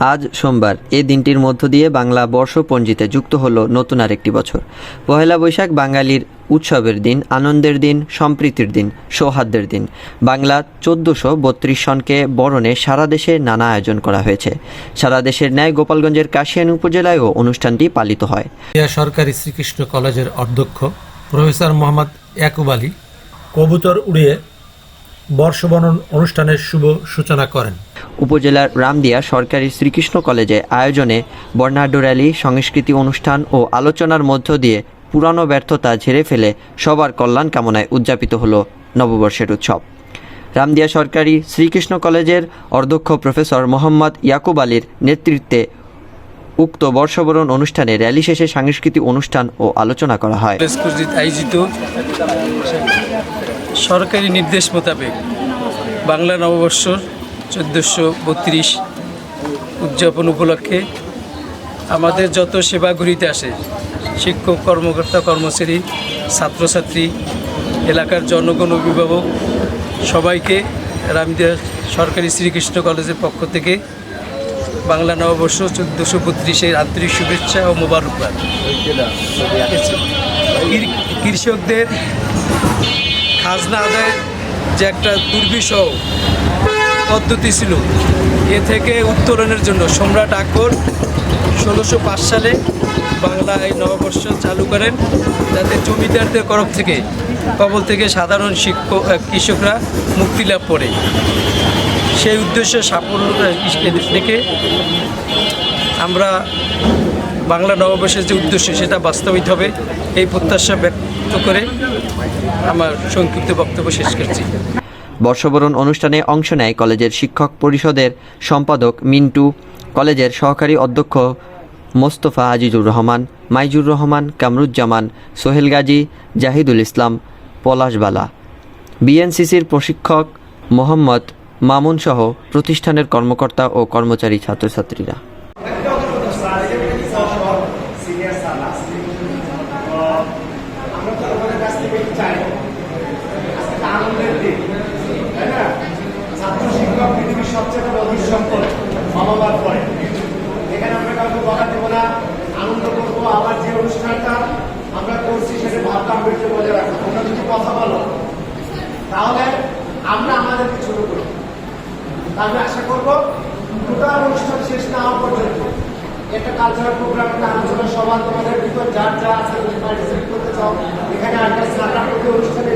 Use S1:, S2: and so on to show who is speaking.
S1: আজ সোমবার। এ দিনটির মধ্য দিয়ে বাংলা বর্ষপঞ্জিতে যুক্ত হলো নতুন আরেকটি বছর। পহেলা বৈশাখ বাঙালির উৎসবের দিন, আনন্দের দিন, সম্প্রীতির দিন, সৌহার্দ্যের দিন। বাংলা চোদ্দোশো বত্রিশ সনকে বরণে সারা দেশে নানা আয়োজন করা হয়েছে। সারা দেশের ন্যায় গোপালগঞ্জের কাশিয়ান উপজেলায়ও অনুষ্ঠানটি পালিত হয়।
S2: সরকারি শ্রীকৃষ্ণ কলেজের অধ্যক্ষ প্রফেসর মোহাম্মদ ইয়াকুব আলী কবুতর উড়িয়ে বর্ষবরণ অনুষ্ঠানের শুভ সূচনা করেন।
S1: উপজেলার রামদিয়া সরকারি শ্রীকৃষ্ণ কলেজে আয়োজনে বর্ণাঢ্য র্যালি সংস্কৃতি অনুষ্ঠান ও আলোচনার মধ্য দিয়ে পুরানো ব্যর্থতা ঝেড়ে ফেলে সবার কল্যাণ কামনায় উদযাপিত হলো নববর্ষের উৎসব। রামদিয়া সরকারি শ্রীকৃষ্ণ কলেজের অধ্যক্ষ প্রফেসর মোহাম্মদ ইয়াকুব আলীর নেতৃত্বে উক্ত বর্ষবরণ অনুষ্ঠানে র্যালি শেষে সাংস্কৃতিক অনুষ্ঠান ও আলোচনা করা হয়।
S3: আয়োজিত সরকারি নির্দেশ মোতাবেক বাংলা নববর্ষর চোদ্দোশো বত্রিশ উদযাপন উপলক্ষে আমাদের যত সেবাগুলিতে আসে, শিক্ষক, কর্মকর্তা, কর্মচারী, ছাত্রছাত্রী, এলাকার জনগণ, অভিভাবক, সবাইকে রামদিয়া সরকারি শ্রীকৃষ্ণ কলেজের পক্ষ থেকে বাংলা নববর্ষ চোদ্দোশো বত্রিশের আন্তরিক শুভেচ্ছা ও মোবারকবাদ। কৃষকদের খাজনা আদায়ের যে একটা দুর্বিষহ পদ্ধতি ছিল, এ থেকে উত্তরণের জন্য সম্রাট আকবর ষোলোশো সালে বাংলা এই নববর্ষ চালু করেন। যাতে জমিদারদের তরফ থেকে, কবল থেকে সাধারণ শিক্ষক কৃষকরা মুক্তি লাভ করে। সেই উদ্দেশ্য সাফল্য রেখে আমরা বাংলা নববর্ষের যে উদ্দেশ্য, সেটা বাস্তবিত হবে এই প্রত্যাশা ব্যক্ত করে আমার সংক্ষিপ্ত বক্তব্য শেষ করছি।
S1: বর্ষবরণ অনুষ্ঠানে অংশ নেয় কলেজের শিক্ষক পরিষদের সম্পাদক মিন্টু, কলেজের সহকারী অধ্যক্ষ মোস্তফা আজিজুর রহমান, মাইজুর রহমান, কামরুজ্জামান, সোহেল গাজী, জাহিদুল ইসলাম, পলাশবালা। বিএনসিসির প্রশিক্ষক মোহাম্মদ মামুন সহ প্রতিষ্ঠানের কর্মকর্তা ও কর্মচারী ছাত্রছাত্রীরা।
S4: আমরা ছাত্র শিক্ষক পৃথিবীর সবচেয়ে বড় পরে এখানে আমরা কাউকে বলা দেবো না আনন্দ করব, আবার যে অনুষ্ঠানটা আমরা করছি সেটা ভাব গাম্ভীর্য বজায় রাখব তোমরা যদি কথা বলো তাহলে আমরা আমাদেরকে ছোট করি তাহলে আশা করব, টোটাল অনুষ্ঠান শেষ না হওয়া পর্যন্ত একটা কালচারাল প্রোগ্রাম একটা আলোচনা সভা তোমাদের ভিতর, যার যা আছে পার্টিসিপেট করতে চাও, এখানে স্নাতক প্রতি অনুষ্ঠানে